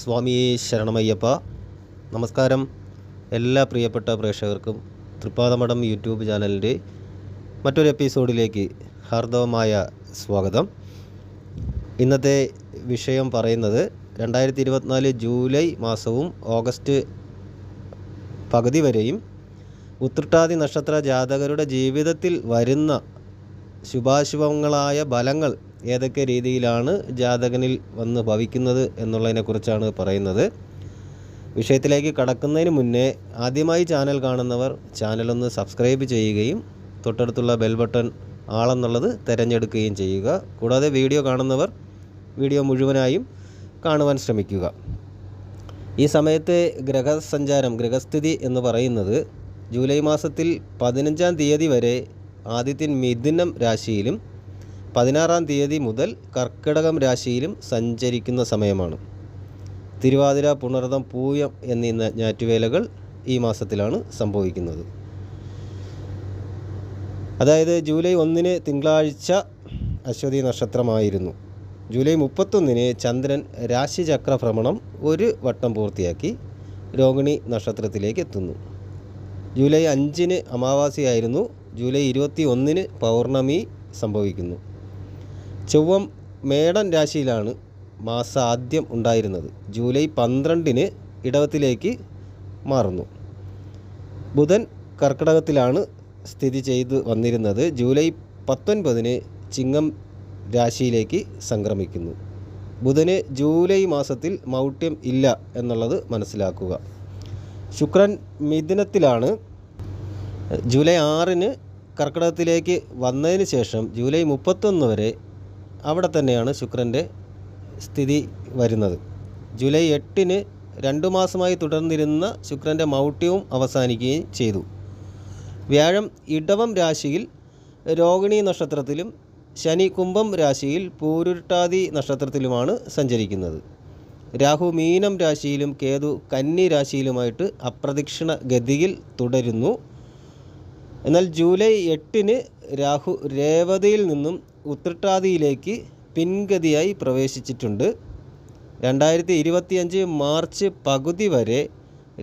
സ്വാമി ശരണമയ്യപ്പ. നമസ്കാരം. എല്ലാ പ്രിയപ്പെട്ട പ്രേക്ഷകർക്കും തൃപ്പാദമഠം യൂട്യൂബ് ചാനലിന്റെ മറ്റൊരു എപ്പിസോഡിലേക്ക് ഹാർദവമായ സ്വാഗതം. ഇന്നത്തെ വിഷയം പറയുന്നത് രണ്ടായിരത്തി ഇരുപത്തിനാല് ജൂലൈ മാസവും ഓഗസ്റ്റ് പകുതി വരെയും ഉത്രട്ടാതി നക്ഷത്ര ജാതകരുടെ ജീവിതത്തിൽ വരുന്ന ശുഭാശുഭങ്ങളായ ഫലങ്ങൾ ഏതൊക്കെ രീതിയിലാണ് ജാതകനിൽ വന്ന് ഭവിക്കുന്നത് എന്നുള്ളതിനെക്കുറിച്ചാണ് പറയുന്നത്. വിഷയത്തിലേക്ക് കടക്കുന്നതിന് മുന്നേ ആദ്യമായി ചാനൽ കാണുന്നവർ ചാനലൊന്ന് സബ്സ്ക്രൈബ് ചെയ്യുകയും തൊട്ടടുത്തുള്ള ബെൽ ബട്ടൺ ആളെന്നുള്ളത് തിരഞ്ഞെടുക്കുകയും ചെയ്യുക. കൂടാതെ വീഡിയോ കാണുന്നവർ വീഡിയോ മുഴുവനായും കാണുവാൻ ശ്രമിക്കുക. ഈ സമയത്തെ ഗ്രഹസഞ്ചാരം ഗ്രഹസ്ഥിതി എന്ന് പറയുന്നത് ജൂലൈ മാസത്തിൽ പതിനഞ്ചാം തീയതി വരെ ആദിത്യൻ മിഥുനം രാശിയിലും പതിനാറാം തീയതി മുതൽ കർക്കിടകം രാശിയിലും സഞ്ചരിക്കുന്ന സമയമാണ്. തിരുവാതിര പുണർതം പൂയം എന്നീ ഞാറ്റുവേലകൾ ഈ മാസത്തിലാണ് സംഭവിക്കുന്നത്. അതായത് ജൂലൈ ഒന്നിന് തിങ്കളാഴ്ച അശ്വതി നക്ഷത്രമായിരുന്നു. ജൂലൈ മുപ്പത്തൊന്നിന് ചന്ദ്രൻ രാശിചക്ര ഭ്രമണം ഒരു വട്ടം പൂർത്തിയാക്കി രോഹിണി നക്ഷത്രത്തിലേക്ക് എത്തുന്നു. ജൂലൈ അഞ്ചിന് അമാവാസിയായിരുന്നു. ജൂലൈ ഇരുപത്തി ഒന്നിന് പൗർണമി സംഭവിക്കുന്നു. ചൊവ്വം മേടൻ രാശിയിലാണ് മാസാദ്യം ഉണ്ടായിരുന്നത്. ജൂലൈ പന്ത്രണ്ടിന് ഇടവത്തിലേക്ക് മാറുന്നു. ബുധൻ കർക്കിടകത്തിലാണ് സ്ഥിതി ചെയ്ത് വന്നിരുന്നത്. ജൂലൈ പത്തൊൻപതിന് ചിങ്ങം രാശിയിലേക്ക് സംക്രമിക്കുന്നു. ബുധന് ജൂലൈ മാസത്തിൽ മൗഢ്യം ഇല്ല എന്നുള്ളത് മനസ്സിലാക്കുക. ശുക്രൻ മിഥുനത്തിലാണ്. ജൂലൈ ആറിന് കർക്കിടകത്തിലേക്ക് വന്നതിന് ശേഷം ജൂലൈ മുപ്പത്തൊന്ന് വരെ അവിടെ തന്നെയാണ് ശുക്രന്റെ സ്ഥിതി വരുന്നത്. ജൂലൈ എട്ടിന് രണ്ടു മാസമായി തുടർന്നിരുന്ന ശുക്രന്റെ മൗഢ്യവും അവസാനിക്കുകയും ചെയ്തു. വ്യാഴം ഇടവം രാശിയിൽ രോഹിണി നക്ഷത്രത്തിലും ശനി കുംഭം രാശിയിൽ പൂരുരുട്ടാതി നക്ഷത്രത്തിലുമാണ് സഞ്ചരിക്കുന്നത്. രാഹു മീനം രാശിയിലും കേതു കന്നി രാശിയിലുമായിട്ട് അപ്രദക്ഷിണ ഗതിയിൽ തുടരുന്നു. എന്നാൽ ജൂലൈ എട്ടിന് രാഹു രേവതിയിൽ നിന്നും ഉത്രട്ടാതിയിലേക്ക് പിൻഗതിയായി പ്രവേശിച്ചിട്ടുണ്ട്. രണ്ടായിരത്തി ഇരുപത്തിയഞ്ച് മാർച്ച് പകുതി വരെ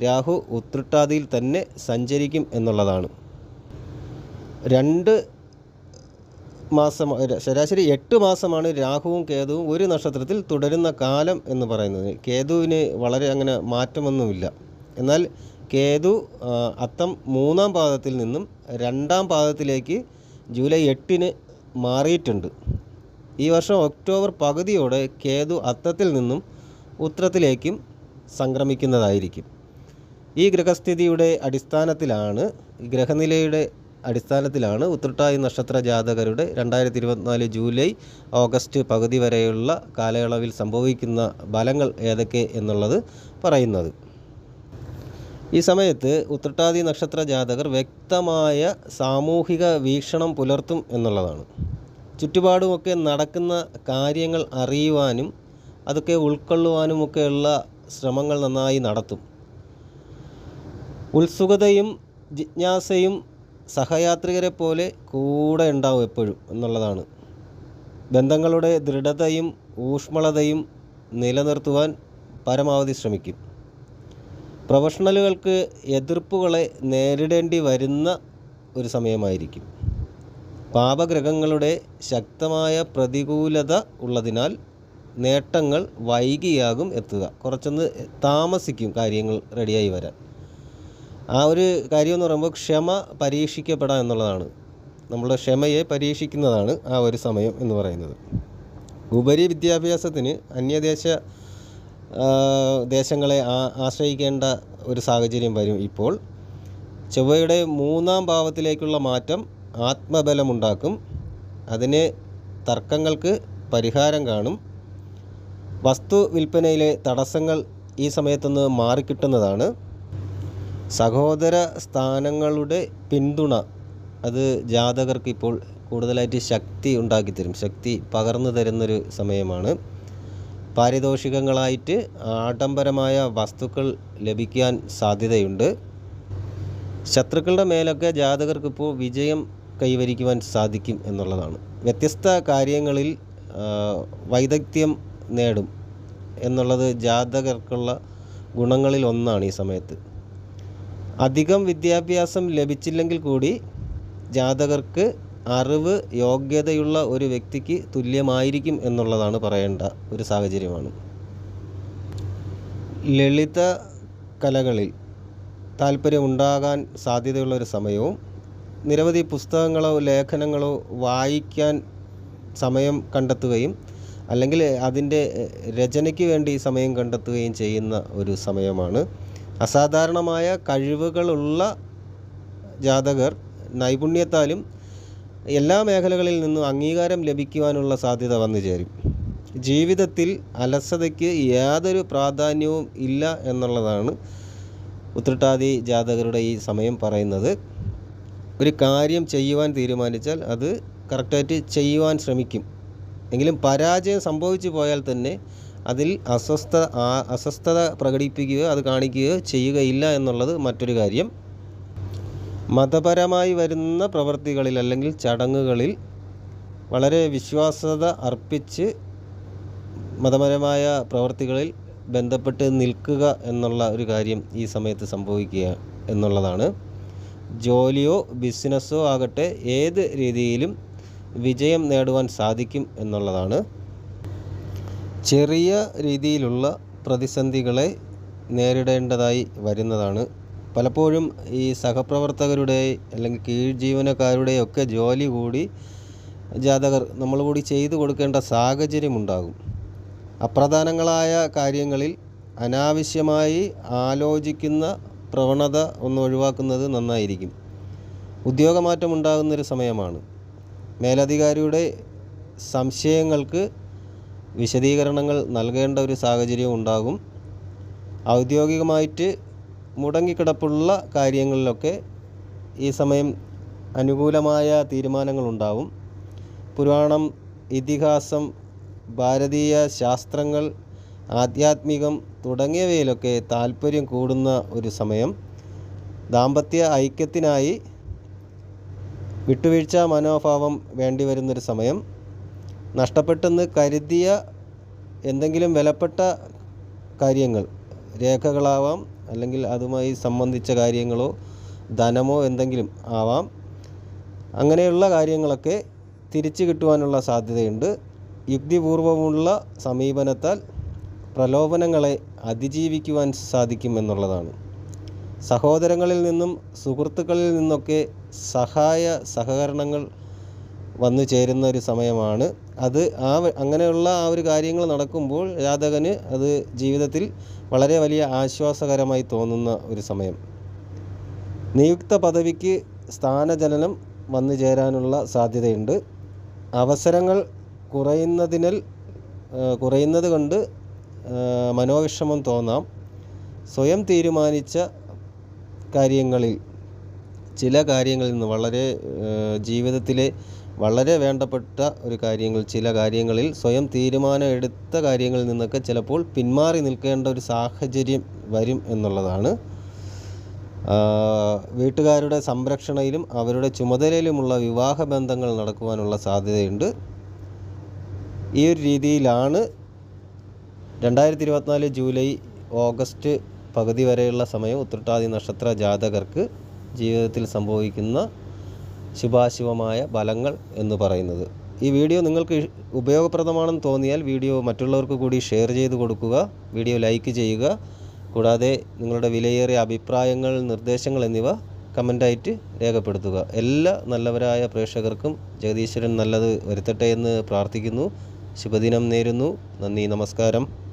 രാഹു ഉത്രട്ടാതിയിൽ തന്നെ സഞ്ചരിക്കും എന്നുള്ളതാണ്. രണ്ട് മാസം ശരാശരി എട്ട് മാസമാണ് രാഹുവും കേതുവും ഒരു നക്ഷത്രത്തിൽ തുടരുന്ന കാലം എന്ന് പറയുന്നത്. കേതുവിന് വളരെ അങ്ങനെ മാറ്റമൊന്നുമില്ല. എന്നാൽ കേതു അത്തം മൂന്നാം പാദത്തിൽ നിന്നും രണ്ടാം പാദത്തിലേക്ക് ജൂലൈ എട്ടിന് മാറിയിട്ടുണ്ട്. ഈ വർഷം ഒക്ടോബർ പകുതിയോടെ കേതു അത്തത്തിൽ നിന്നും ഉത്രത്തിലേക്കും സംക്രമിക്കുന്നതായിരിക്കും. ഈ ഗ്രഹസ്ഥിതിയുടെ അടിസ്ഥാനത്തിലാണ് ഗ്രഹനിലയുടെ അടിസ്ഥാനത്തിലാണ് ഉത്രട്ടായി നക്ഷത്ര ജാതകരുടെ രണ്ടായിരത്തി ഇരുപത്തിനാല് ജൂലൈ ഓഗസ്റ്റ് പകുതി വരെയുള്ള കാലയളവിൽ സംഭവിക്കുന്ന ഫലങ്ങൾ ഏതൊക്കെ എന്നുള്ളത് പറയുന്നത്. ഈ സമയത്ത് ഉത്രട്ടാതി നക്ഷത്ര ജാതകർ വ്യക്തമായ സാമൂഹിക വീക്ഷണം പുലർത്തും എന്നുള്ളതാണ്. ചുറ്റുപാടുമൊക്കെ നടക്കുന്ന കാര്യങ്ങൾ അറിയുവാനും അതൊക്കെ ഉൾക്കൊള്ളുവാനുമൊക്കെയുള്ള ശ്രമങ്ങൾ നന്നായി നടത്തും. ഉത്സുകതയും ജിജ്ഞാസയും സഹയാത്രികരെ പോലെ കൂടെ ഉണ്ടാവും എപ്പോഴും എന്നുള്ളതാണ്. ബന്ധങ്ങളുടെ ദൃഢതയും ഊഷ്മളതയും നിലനിർത്തുവാൻ പരമാവധി ശ്രമിക്കും. പ്രൊഫഷണലുകൾക്ക് എതിർപ്പുകളെ നേരിടേണ്ടി വരുന്ന ഒരു സമയമായിരിക്കും. പാപഗ്രഹങ്ങളുടെ ശക്തമായ പ്രതികൂലത ഉള്ളതിനാൽ നേട്ടങ്ങൾ വൈകിയാകും എത്തുക. കുറച്ചൊന്ന് താമസിക്കും കാര്യങ്ങൾ റെഡിയായി വരാൻ. ആ ഒരു കാര്യമെന്ന് പറയുമ്പോൾ ക്ഷമ പരീക്ഷിക്കപ്പെടാം എന്നുള്ളതാണ്. നമ്മളുടെ ക്ഷമയെ പരീക്ഷിക്കുന്നതാണ് ആ ഒരു സമയം എന്ന് പറയുന്നത്. ഉപരി വിദ്യാഭ്യാസത്തിന് അന്യദേശ ദേശങ്ങളെ ആശ്രയിക്കേണ്ട ഒരു സാഹചര്യം വരും ഇപ്പോൾ. ചൊവ്വയുടെ മൂന്നാം ഭാവത്തിലേക്കുള്ള മാറ്റം ആത്മബലമുണ്ടാക്കും. അതിന് തർക്കങ്ങൾക്ക് പരിഹാരം കാണും. വസ്തു വിൽപ്പനയിലെ തടസ്സങ്ങൾ ഈ സമയത്തൊന്ന് മാറിക്കിട്ടുന്നതാണ്. സഹോദര സ്ഥാനങ്ങളുടെ പിന്തുണ അത് ജാതകർക്ക് ഇപ്പോൾ കൂടുതലായിട്ട് ശക്തി ഉണ്ടാക്കിത്തരും. ശക്തി പകർന്നു തരുന്നൊരു സമയമാണ്. പാരിതോഷികങ്ങളായിട്ട് ആഡംബരമായ വസ്തുക്കൾ ലഭിക്കാൻ സാധ്യതയുണ്ട്. ശത്രുക്കളുടെ മേലൊക്കെ ജാതകർക്ക് ഇപ്പോൾ വിജയം കൈവരിക്കുവാൻ സാധിക്കും എന്നുള്ളതാണ്. വ്യത്യസ്ത കാര്യങ്ങളിൽ വൈദഗ്ധ്യം നേടും എന്നുള്ളത് ജാതകർക്കുള്ള ഗുണങ്ങളിൽ ഒന്നാണ് ഈ സമയത്ത്. അധികം വിദ്യാഭ്യാസം ലഭിച്ചില്ലെങ്കിൽ കൂടി ജാതകർക്ക് അറിവ് യോഗ്യതയുള്ള ഒരു വ്യക്തിക്ക് തുല്യമായിരിക്കും എന്നുള്ളതാണ് പറയേണ്ട ഒരു സാഹചര്യമാണ്. ലളിത കലകളിൽ താല്പര്യമുണ്ടാകാൻ സാധ്യതയുള്ള ഒരു സമയവും നിരവധി പുസ്തകങ്ങളോ ലേഖനങ്ങളോ വായിക്കാൻ സമയം കണ്ടെത്തുകയും അല്ലെങ്കിൽ അതിന്റെ രചനയ്ക്ക് വേണ്ടി സമയം കണ്ടെത്തുകയും ചെയ്യുന്ന ഒരു സമയമാണ്. അസാധാരണമായ കഴിവുകളുള്ള ജാതകർ നൈപുണ്യത്താലും എല്ലാ മേഖലകളിൽ നിന്നും അംഗീകാരം ലഭിക്കുവാനുള്ള സാധ്യത വന്നു ചേരും. ജീവിതത്തിൽ അലസതയ്ക്ക് യാതൊരു പ്രാധാന്യവും ഇല്ല എന്നുള്ളതാണ് ഉത്രട്ടാതി ജാതകരുടെ ഈ സമയം പറയുന്നത്. ഒരു കാര്യം ചെയ്യുവാൻ തീരുമാനിച്ചാൽ അത് കറക്റ്റായിട്ട് ചെയ്യുവാൻ ശ്രമിക്കും. എങ്കിലും പരാജയം സംഭവിച്ചു പോയാൽ തന്നെ അതിൽ അസ്വസ്ഥ അസ്വസ്ഥത പ്രകടിപ്പിക്കുകയോ അത് കാണിക്കുകയോ ചെയ്യുകയില്ല എന്നുള്ളത് മറ്റൊരു കാര്യം. മതപരമായി വരുന്ന പ്രവൃത്തികളിൽ അല്ലെങ്കിൽ ചടങ്ങുകളിൽ വളരെ വിശ്വാസത അർപ്പിച്ച് മതപരമായ പ്രവൃത്തികളിൽ ബന്ധപ്പെട്ട് നിൽക്കുക എന്നുള്ള ഒരു കാര്യം ഈ സമയത്ത് സംഭവിക്കുക എന്നുള്ളതാണ്. ജോലിയോ ബിസിനസ്സോ ആകട്ടെ ഏത് രീതിയിലും വിജയം നേടുവാൻ സാധിക്കും എന്നുള്ളതാണ്. ചെറിയ രീതിയിലുള്ള പ്രതിസന്ധികളെ നേരിടേണ്ടതായി വരുന്നതാണ് പലപ്പോഴും ഈ സഹപ്രവർത്തകരുടെ അല്ലെങ്കിൽ കീഴ് ജീവനക്കാരുടെ ഒക്കെ ജോലി കൂടി ജാതകർ നമ്മൾ കൂടി ചെയ്തു കൊടുക്കേണ്ട സാഹചര്യമുണ്ടാകും അപ്രധാനങ്ങളായ കാര്യങ്ങളിൽ അനാവശ്യമായി ആലോചിക്കുന്ന പ്രവണത ഒന്ന് ഒഴിവാക്കുന്നത് നന്നായിരിക്കും. ഉദ്യോഗമാറ്റം ഉണ്ടാകുന്നൊരു സമയമാണ്. മേലധികാരിയുടെ സംശയങ്ങൾക്ക് വിശദീകരണങ്ങൾ നൽകേണ്ട ഒരു സാഹചര്യം ഉണ്ടാകും. ഔദ്യോഗികമായിട്ട് മുടങ്ങിക്കിടപ്പുള്ള കാര്യങ്ങളിലൊക്കെ ഈ സമയം അനുകൂലമായ തീരുമാനങ്ങളുണ്ടാവും. പുരാണം ഇതിഹാസം ഭാരതീയ ശാസ്ത്രങ്ങൾ ആധ്യാത്മികം തുടങ്ങിയവയിലൊക്കെ താല്പര്യം കൂടുന്ന ഒരു സമയം. ദാമ്പത്യ ഐക്യത്തിനായി വിട്ടുവീഴ്ച മനോഭാവം വേണ്ടി വരുന്നൊരു സമയം. നഷ്ടപ്പെട്ടെന്ന് കരുതിയ എന്തെങ്കിലും വിലപ്പെട്ട കാര്യങ്ങൾ രേഖകളാവാം അല്ലെങ്കിൽ അതുമായി സംബന്ധിച്ച കാര്യങ്ങളോ ധനമോ എന്തെങ്കിലും ആവാം. അങ്ങനെയുള്ള കാര്യങ്ങളൊക്കെ തിരിച്ചു കിട്ടുവാനുള്ള സാധ്യതയുണ്ട്. യുക്തിപൂർവമുള്ള സമീപനത്താൽ പ്രലോഭനങ്ങളെ അതിജീവിക്കുവാൻ സാധിക്കുമെന്നുള്ളതാണ്. സഹോദരങ്ങളിൽ നിന്നും സുഹൃത്തുക്കളിൽ നിന്നൊക്കെ സഹായ സഹകരണങ്ങൾ വന്നു ചേരുന്ന ഒരു സമയമാണ്. അത് ആ അങ്ങനെയുള്ള ആ ഒരു കാര്യങ്ങൾ നടക്കുമ്പോൾ ജാതകന് അത് ജീവിതത്തിൽ വളരെ വലിയ ആശ്വാസകരമായി തോന്നുന്ന ഒരു സമയം. നിയുക്ത പദവിക്ക് സ്ഥാനജനനം വന്നു ചേരാനുള്ള സാധ്യതയുണ്ട്. അവസരങ്ങൾ കുറയുന്നതിനാൽ കുറയുന്നത് കൊണ്ട് മനോവിഷമം തോന്നാം. സ്വയം തീരുമാനിച്ച കാര്യങ്ങളിൽ ചില കാര്യങ്ങളിൽ നിന്ന് വളരെ ജീവിതത്തിലെ വളരെ വേണ്ടപ്പെട്ട ഒരു കാര്യങ്ങൾ ചില കാര്യങ്ങളിൽ സ്വയം തീരുമാനം എടുത്ത കാര്യങ്ങളിൽ നിന്നൊക്കെ ചിലപ്പോൾ പിന്മാറി നിൽക്കേണ്ട ഒരു സാഹചര്യം വരും എന്നുള്ളതാണ്. വീട്ടുകാരുടെ സംരക്ഷണയിലും അവരുടെ ചുമതലയിലുമുള്ള വിവാഹ ബന്ധങ്ങൾ നടക്കുവാനുള്ള സാധ്യതയുണ്ട്. ഈ ഒരു രീതിയിലാണ് രണ്ടായിരത്തി ഇരുപത്തിനാല് ജൂലൈ ഓഗസ്റ്റ് പകുതി വരെയുള്ള സമയം ഉത്രട്ടാതി നക്ഷത്ര ജാതകർക്ക് ജീവിതത്തിൽ സംഭവിക്കുന്ന ശുഭാശുഭമായ ഫലങ്ങൾ എന്ന് പറയുന്നത്. ഈ വീഡിയോ നിങ്ങൾക്ക് ഉപയോഗപ്രദമാണെന്ന് തോന്നിയാൽ വീഡിയോ മറ്റുള്ളവർക്ക് കൂടി ഷെയർ ചെയ്ത് കൊടുക്കുക വീഡിയോ ലൈക്ക് ചെയ്യുക കൂടാതെ നിങ്ങളുടെ വിലയേറിയ അഭിപ്രായങ്ങൾ നിർദ്ദേശങ്ങൾ എന്നിവ കമന്റായിട്ട് രേഖപ്പെടുത്തുക. എല്ലാ നല്ലവരായ പ്രേക്ഷകർക്കും ജഗദീശ്വരൻ നല്ലത് വരുത്തട്ടെ എന്ന് പ്രാർത്ഥിക്കുന്നു. ശുഭദിനം നേരുന്നു. നന്ദി നമസ്കാരം.